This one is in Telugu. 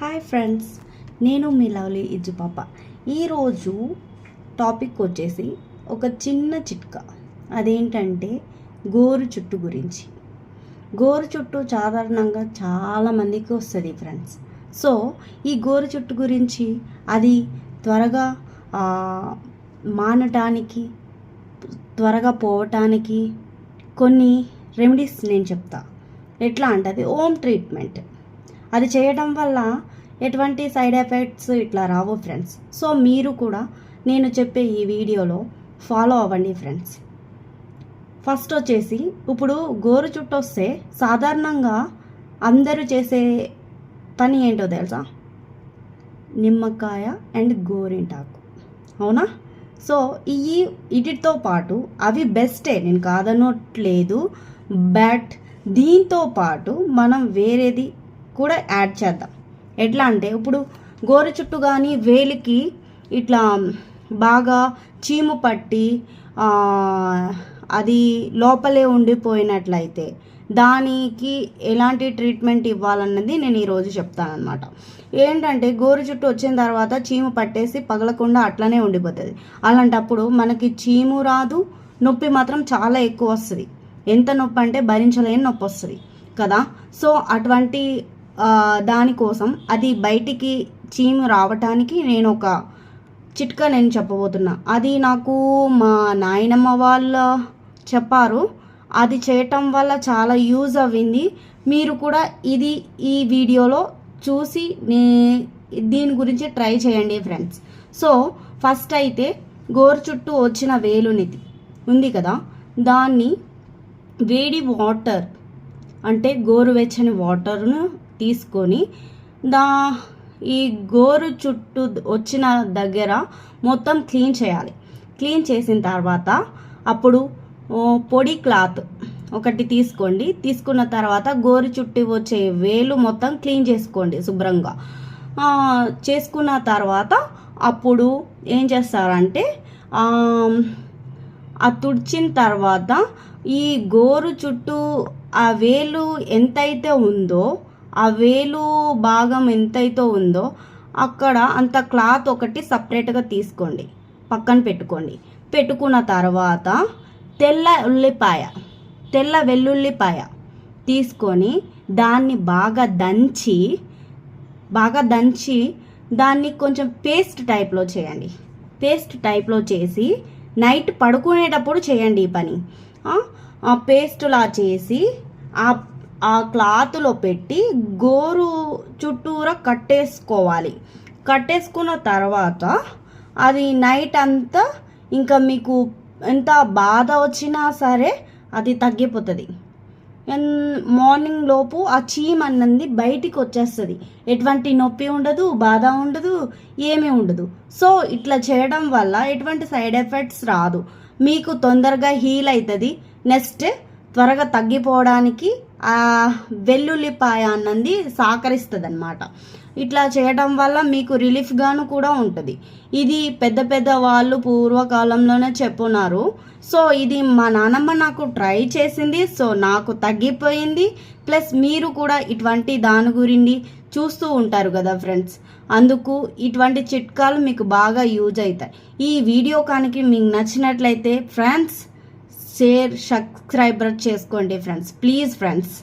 హాయ్ ఫ్రెండ్స్ నేను మీ లవ్లీ ఇజ్జు పాప. ఈరోజు టాపిక్ వచ్చేసి ఒక చిన్న చిట్కా. అదేంటంటే గోరు చుట్టు గురించి. గోరు చుట్టు సాధారణంగా చాలామందికి వస్తుంది ఫ్రెండ్స్ సో ఈ గోరు చుట్టు గురించి అది త్వరగా మానటానికి త్వరగా పోవటానికి కొన్ని రెమెడీస్ నేను చెప్తా. ఎట్లా అంటే అది హోమ్ ట్రీట్మెంట్ అది చేయడం వల్ల ఎటువంటి సైడ్ ఎఫెక్ట్స్ ఇట్లా రావు ఫ్రెండ్స్. సో మీరు కూడా నేను చెప్పే ఈ వీడియోలో ఫాలో అవ్వండి ఫ్రెండ్స్. ఫస్ట్ వచ్చేసి ఇప్పుడు గోరు చుట్టూ వస్తే సాధారణంగా అందరూ చేసే పని ఏంటో తెలుసా? నిమ్మకాయ అండ్ గోరింటాకు. అవునా? సో ఈ వీటితో పాటు అవి బెస్టే. నేను కాదనట్లేదు బట్ దీంతో పాటు మనం వేరేది కూడా యాడ్ చేద్దాం. ఎట్లా అంటే ఇప్పుడు గోరు చుట్టూ కానీ వేలికి ఇట్లా బాగా చీము పట్టి అది లోపలే ఉండిపోయినట్లయితే దానికి ఎలాంటి ట్రీట్మెంట్ ఇవ్వాలన్నది నేను ఈరోజు చెప్తానమాట ఏంటంటే గోరు చుట్టూ వచ్చిన తర్వాత చీము పట్టేసి పగలకుండా అట్లనే ఉండిపోతుంది. అలాంటప్పుడు మనకి చీము రాదు నొప్పి మాత్రం చాలా ఎక్కువ వస్తుంది. ఎంత నొప్పి అంటే భరించలేని నొప్పి వస్తుంది కదా. సో అటువంటి దానికోసం అది బయటికి చీము రావటానికి నేను ఒక చిట్కా నేను చెప్పబోతున్నా. అది నాకు మా నాయనమ్మ వాళ్ళ చెప్పారు. అది చేయటం వల్ల చాలా యూజ్ అవ్వింది. మీరు కూడా ఇది ఈ వీడియోలో చూసి నే దీని గురించి ట్రై చేయండి ఫ్రెండ్స్. సో ఫస్ట్ అయితే గోరు చుట్టూ వచ్చిన వేలునిది ఉంది కదా? దాన్ని వేడి వాటర్ అంటే గోరువెచ్చని వాటర్ను తీసుకొని దా ఈ గోరు చుట్టూ వచ్చిన దగ్గర మొత్తం క్లీన్ చేయాలి. క్లీన్ చేసిన తర్వాత అప్పుడు పొడి క్లాత్ ఒకటి తీసుకోండి. తీసుకున్న తర్వాత గోరు చుట్టూ వచ్చే వేలు మొత్తం క్లీన్ చేసుకోండి శుభ్రంగా. చేసుకున్న తర్వాత అప్పుడు ఏం చేస్తారంటే ఆ, తుడిచిన తర్వాత ఈ గోరు చుట్టూ ఆ వేలు ఎంతైతే ఉందో ఆ వేలు భాగం ఎంతైతే ఉందో అక్కడ అంత క్లాత్ ఒకటి సపరేట్గా తీసుకోండి. పక్కన పెట్టుకోండి. పెట్టుకున్న తర్వాత తెల్ల ఉల్లిపాయ తెల్ల వెల్లుల్లిపాయ తీసుకొని దాన్ని బాగా దంచి బాగా దంచి దాన్ని కొంచెం పేస్ట్ టైప్లో చేయండి. పేస్ట్ టైప్లో చేసి నైట్ పడుకునేటప్పుడు చేయండి ఈ పని. ఆ, పేస్టులా చేసి ఆ ఆ క్లాత్లో పెట్టి గోరు చుట్టూరా కట్టేసుకోవాలి. కట్టేసుకున్న తర్వాత అది నైట్ అంతా ఇంకా మీకు ఎంత బాధ వచ్చినా సరే అది తగ్గిపోతుంది. మార్నింగ్ లోపు ఆ చీమ్ అన్నది బయటికి వచ్చేస్తుంది. ఎటువంటి నొప్పి ఉండదు బాధ ఉండదు ఏమీ ఉండదు. సో ఇట్లా చేయడం వల్ల ఎటువంటి సైడ్ ఎఫెక్ట్స్ రాదు. మీకు తొందరగా హీల్ అవుతుంది నెక్స్ట్ త్వరగా తగ్గిపోవడానికి వెల్లుల్లిపాయ అన్నది సహకరిస్తుంది అనమాట ఇట్లా చేయటం వల్ల మీకు రిలీఫ్గాను కూడా ఉంటుంది. ఇది పెద్ద పెద్ద వాళ్ళు పూర్వకాలంలోనే చెప్పున్నారు. సో ఇది మా నానమ్మ నాకు ట్రై చేసింది. సో నాకు తగ్గిపోయింది. ప్లస్ మీరు కూడా ఇటువంటి దాని గురించి చూస్తూ ఉంటారు కదా ఫ్రెండ్స్. అందుకు ఇటువంటి చిట్కాలు మీకు బాగా యూజ్ అవుతాయి. ఈ వీడియో కనుక మీకు నచ్చినట్లయితే ఫ్రెండ్స్ షేర్ సబ్స్క్రైబర్ చేసుకోండి ఫ్రెండ్స్. Please friends.